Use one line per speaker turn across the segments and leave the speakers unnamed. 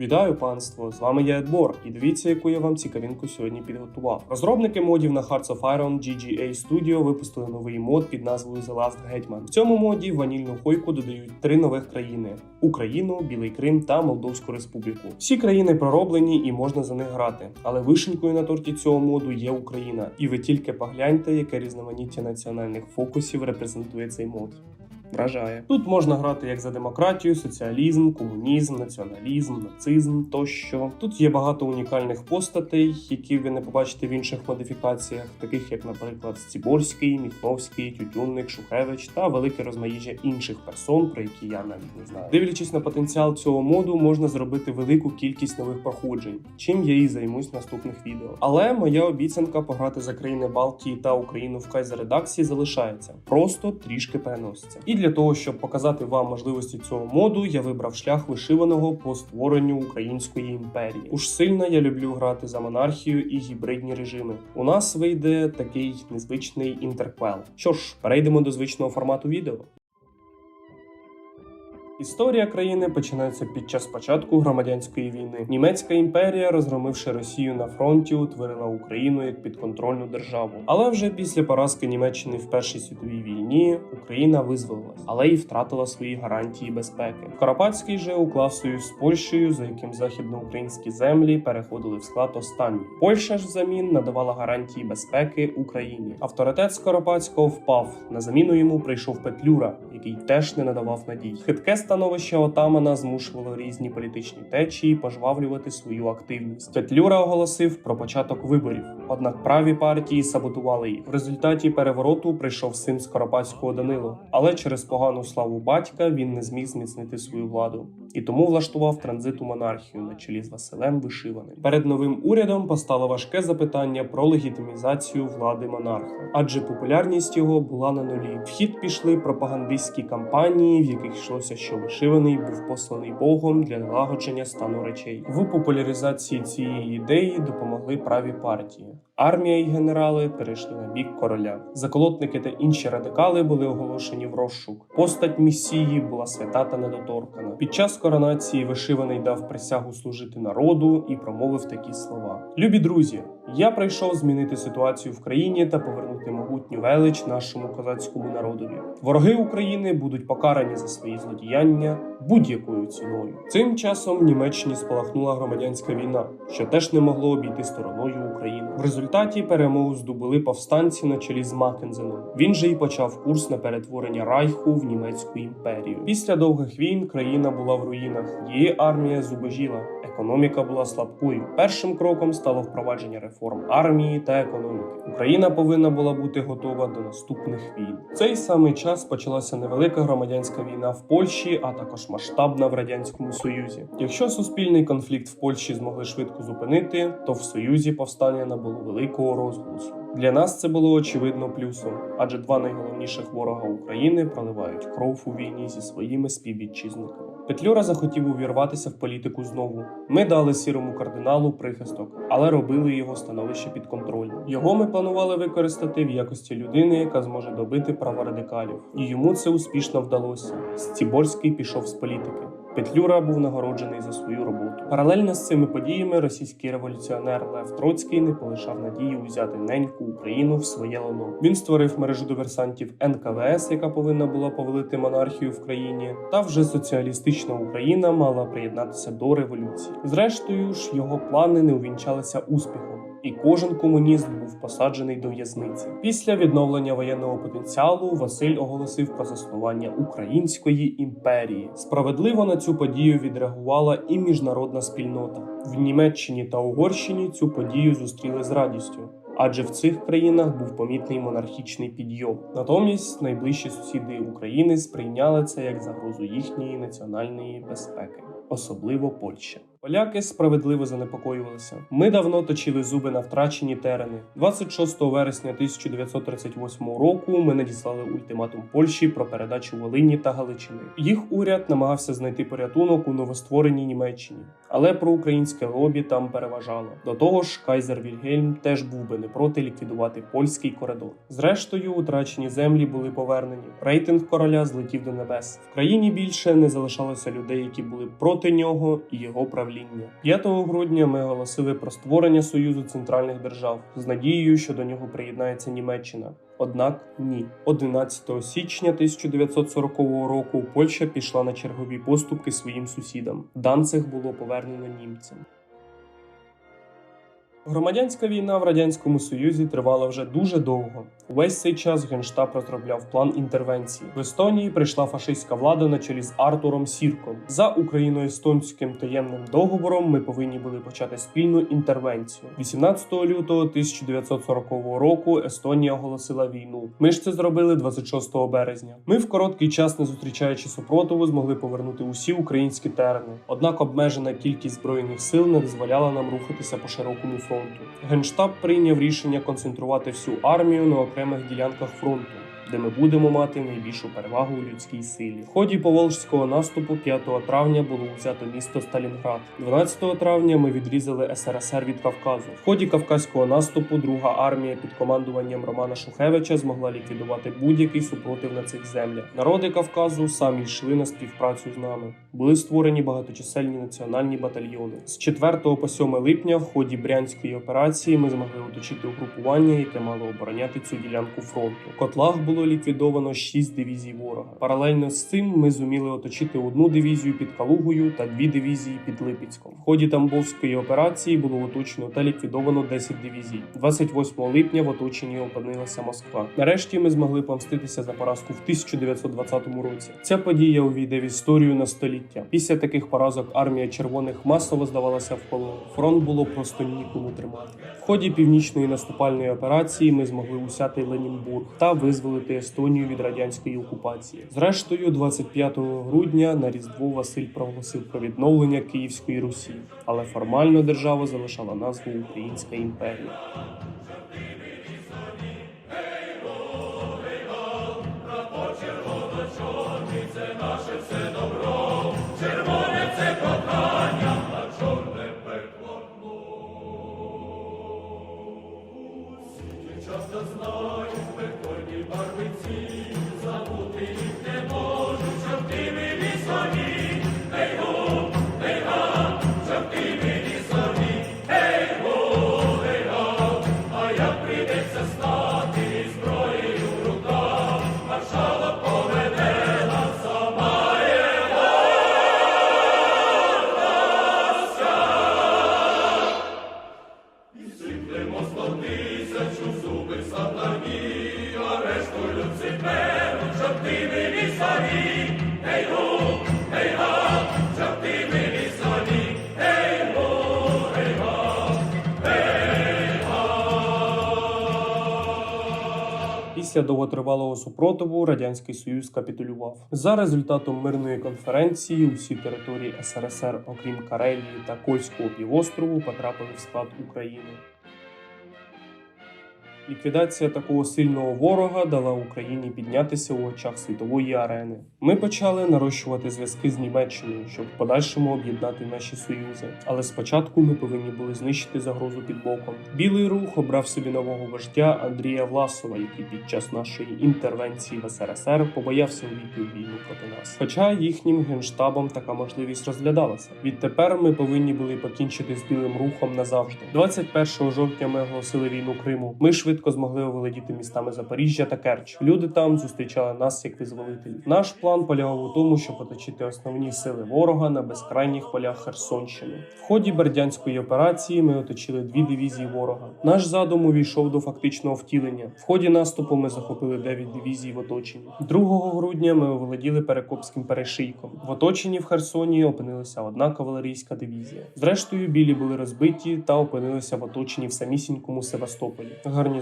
Вітаю панство! З вами я Едбор, і дивіться, яку я вам цікавинку сьогодні підготував. Розробники модів на Hearts of Iron GGA Studio випустили новий мод під назвою The Last Hetman. В цьому моді ванільну хойку додають три нових країни: Україну, Білий Крим та Молдовську Республіку. Всі країни пророблені і можна за них грати. Але вишенькою на торті цього моду є Україна. І ви тільки погляньте, яке різноманіття національних фокусів репрезентує цей мод. Вражає. Тут можна грати як за демократію, соціалізм, комунізм, націоналізм, нацизм тощо. Тут є багато унікальних постатей, які ви не побачите в інших модифікаціях, таких як, наприклад, Стіборський, Міхновський, Тютюнник, Шухевич та велике розмаїжжя інших персон, про які я навіть не знаю. Дивлячись на потенціал цього моду, можна зробити велику кількість нових проходжень, чим я і займусь в наступних відео. Але моя обіцянка пограти за країни Балтії та Україну в Кайзер редакції залишається, просто трішки переноситься. І для того, щоб показати вам можливості цього моду, я вибрав шлях вишиваного по створенню української імперії. Уж сильно я люблю грати за монархію і гібридні режими. У нас вийде такий незвичний інтерквел. Що ж, перейдемо до звичного формату відео. Історія країни починається під час початку громадянської війни. Німецька імперія, розгромивши Росію на фронті, утворила Україну як підконтрольну державу. Але вже після поразки Німеччини в Першій світовій війні Україна визволилась, але й втратила свої гарантії безпеки. Карпатський же уклав союз з Польщею, за яким західноукраїнські землі переходили в склад останньої. Польща ж взамін надавала гарантії безпеки Україні. Авторитет Скоропадського впав. На заміну йому прийшов Петлюра, який теж не надавав надій. Хитке становище отамана змушувало різні політичні течії пожвавлювати свою активність. Петлюра оголосив про початок виборів, однак праві партії саботували їх. В результаті перевороту прийшов син Скоропадського Данило, але через погану славу батька він не зміг зміцнити свою владу і тому влаштував транзиту монархію на чолі з Василем Вишиваним. Перед новим урядом постало важке запитання про легітимізацію влади монарха, адже популярність його була на нулі. В хід пішли пропагандистські кампанії, в яких йшлося, що вишиваний був посланий Богом для налагодження стану речей. В популяризації цієї ідеї допомогли праві партії. Армія і генерали перейшли на бік короля. Заколотники та інші радикали були оголошені в розшук. Постать місії була свята та недоторкана. Під час коронації вишиваний дав присягу служити народу і промовив такі слова: Любі друзі, я прийшов змінити ситуацію в країні та повернути могутню велич нашому козацькому народові. Вороги України будуть покарані за свої злодіяння будь-якою ціною. Цим часом в Німеччині спалахнула громадянська війна, що теж не могло обійти стороною Україну. В результаті перемогу здобули повстанці на чолі з Маккензеном. Він же й почав курс на перетворення Райху в німецьку імперію. Після довгих війн країна була в руїнах. Її армія зубожіла. Економіка була слабкою. Першим кроком стало впровадження реформ армії та економіки. Україна повинна була бути готова до наступних війн. В цей самий час почалася невелика громадянська війна в Польщі, а також масштабна в радянському союзі. Якщо суспільний конфлікт в Польщі змогли швидко зупинити, то в союзі повстання набуло великого розголосу. Для нас це було очевидно плюсом, адже два найголовніших ворога України проливають кров у війні зі своїми співвітчизниками. Петлюра захотів увірватися в політику знову. Ми дали сірому кардиналу прихисток, але робили його становище під контроль. Його ми планували використати в якості людини, яка зможе добити праворадикалів, і йому це успішно вдалося. Стіборський пішов з політики. Петлюра був нагороджений за свою роботу. Паралельно з цими подіями російський революціонер Лев Троцький не полишав надії узяти неньку Україну в своє лоно. Він створив мережу диверсантів НКВС, яка повинна була повелити монархію в країні, та вже соціалістична Україна мала приєднатися до революції. Зрештою ж його плани не увінчалися успіхом. І кожен комуніст був посаджений до в'язниці. Після відновлення воєнного потенціалу Василь оголосив про заснування Української імперії. Справедливо на цю подію відреагувала і міжнародна спільнота. В Німеччині та Угорщині цю подію зустріли з радістю. Адже в цих країнах був помітний монархічний підйом. Натомість найближчі сусіди України сприйняли це як загрозу їхньої національної безпеки, особливо Польща. Поляки справедливо занепокоювалися. Ми давно точили зуби на втрачені терени. 26 вересня 1938 року ми надіслали ультиматум Польщі про передачу Волині та Галичини. Їх уряд намагався знайти порятунок у новоствореній Німеччині, але проукраїнське лобі там переважало. До того ж, Кайзер Вільгельм теж був би не проти ліквідувати польський коридор. Зрештою, утрачені землі були повернені. Рейтинг короля злетів до небес. В країні більше не залишалося людей, які були проти нього і його правління. управління. 5 грудня ми оголосили про створення Союзу центральних держав з надією, що до нього приєднається Німеччина. Однак ні, 11 січня 1940 року Польща пішла на чергові поступки своїм сусідам. Данциг було повернено німцям. Громадянська війна в радянському союзі тривала вже дуже довго. Увесь цей час генштаб розробляв план інтервенції. В Естонії прийшла фашистська влада на чолі з Артуром Сірком. За україно-естонським таємним договором ми повинні були почати спільну інтервенцію. 18 лютого 1940 року Естонія оголосила війну. Ми ж це зробили 26 березня. Ми в короткий час, не зустрічаючи супротиву, змогли повернути усі українські терени. Однак обмежена кількість збройних сил не дозволяла нам рухатися по широкому фронту. Генштаб прийняв рішення концентрувати всю армію на окремих ділянках фронту. Де ми будемо мати найбільшу перевагу у людській силі. В ході поволжського наступу 5 травня було взято місто Сталінград. 12 травня ми відрізали СРСР від Кавказу. В ході кавказького наступу друга армія під командуванням Романа Шухевича змогла ліквідувати будь-який супротив на цих землях. Народи Кавказу самі йшли на співпрацю з нами. Були створені багаточисельні національні батальйони. З 4 по 7 липня в ході брянської операції ми змогли оточити угрупування, яке мало обороняти цю ділянку фронту. В котлах було ліквідовано 6 дивізій ворога. Паралельно з цим ми зуміли оточити одну дивізію під Калугою та дві дивізії під Липецьком. В ході Тамбовської операції було оточено та ліквідовано 10 дивізій. 28 липня в оточенні опинилася Москва. Нарешті ми змогли помститися за поразку в 1920 році. Ця подія увійде в історію на століття. Після таких поразок армія червоних масово здавалася в полон. Фронт було просто нікому тримати. В ході північної наступальної операції ми змогли усяти Ленінбург та визволити Естонію від радянської окупації. Зрештою, 25 грудня на Різдво Василь проголосив про відновлення Київської Русі, але формально держава залишала назву Українська імперія. Після довготривалого супротиву радянський союз капітулював. За результатом мирної конференції усі території СРСР, окрім Карелії та Кольського півострову, потрапили в склад України. Ліквідація такого сильного ворога дала Україні піднятися у очах світової арени. Ми почали нарощувати зв'язки з Німеччиною, щоб в подальшому об'єднати наші союзи. Але спочатку ми повинні були знищити загрозу під боком. Білий рух обрав собі нового вождя Андрія Власова, який під час нашої інтервенції в СРСР побоявся увійти у війну проти нас. Хоча їхнім генштабом така можливість розглядалася. Відтепер ми повинні були покінчити з білим рухом назавжди. 21 жовтня ми оголосили війну Криму. Ми швидко змогли оволодіти містами Запоріжжя та Керч. Люди там зустрічали нас як визволителів. Наш план полягав у тому, щоб оточити основні сили ворога на безкрайніх полях Херсонщини. В ході Бердянської операції ми оточили дві дивізії ворога. Наш задум увійшов до фактичного втілення. В ході наступу ми захопили 9 дивізій в оточенні. 2 грудня ми оволоділи Перекопським перешийком. В оточенні в Херсоні опинилася одна кавалерійська дивізія. Зрештою, білі були розбиті та опинилися в оточенні в самісінькому Севастополі.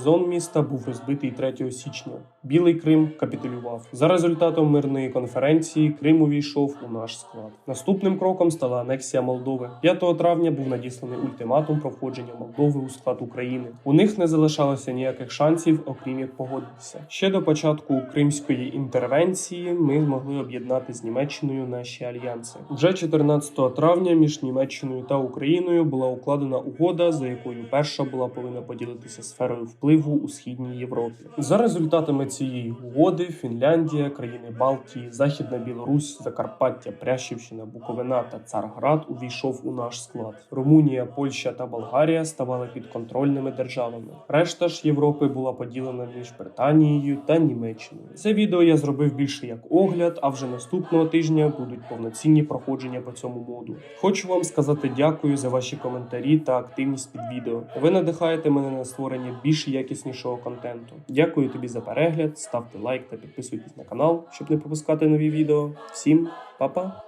Гарнізон міста був розбитий 3 січня. Білий Крим капітулював. За результатом мирної конференції Крим увійшов у наш склад. Наступним кроком стала анексія Молдови. 5 травня був надісланий ультиматум про входження Молдови у склад України. У них не залишалося ніяких шансів, окрім як погодитися. Ще до початку кримської інтервенції ми змогли об'єднати з Німеччиною наші альянси. Вже 14 травня між Німеччиною та Україною була укладена угода, за якою перша була повинна поділитися сферою впливу впливу у східній Європі. За результатами цієї угоди Фінляндія, країни Балтії, Західна Білорусь, Закарпаття, Прящівщина, Буковина та Царград увійшов у наш склад. Румунія, Польща та Болгарія ставали підконтрольними державами. Решта ж Європи була поділена між Британією та Німеччиною. Це відео я зробив більше як огляд, а вже наступного тижня будуть повноцінні проходження по цьому моду. Хочу вам сказати дякую за ваші коментарі та активність під відео. Ви надихаєте мене на створення більш якіснішого контенту. Дякую тобі за перегляд, ставте лайк та підписуйтесь на канал, щоб не пропускати нові відео. Всім па-па!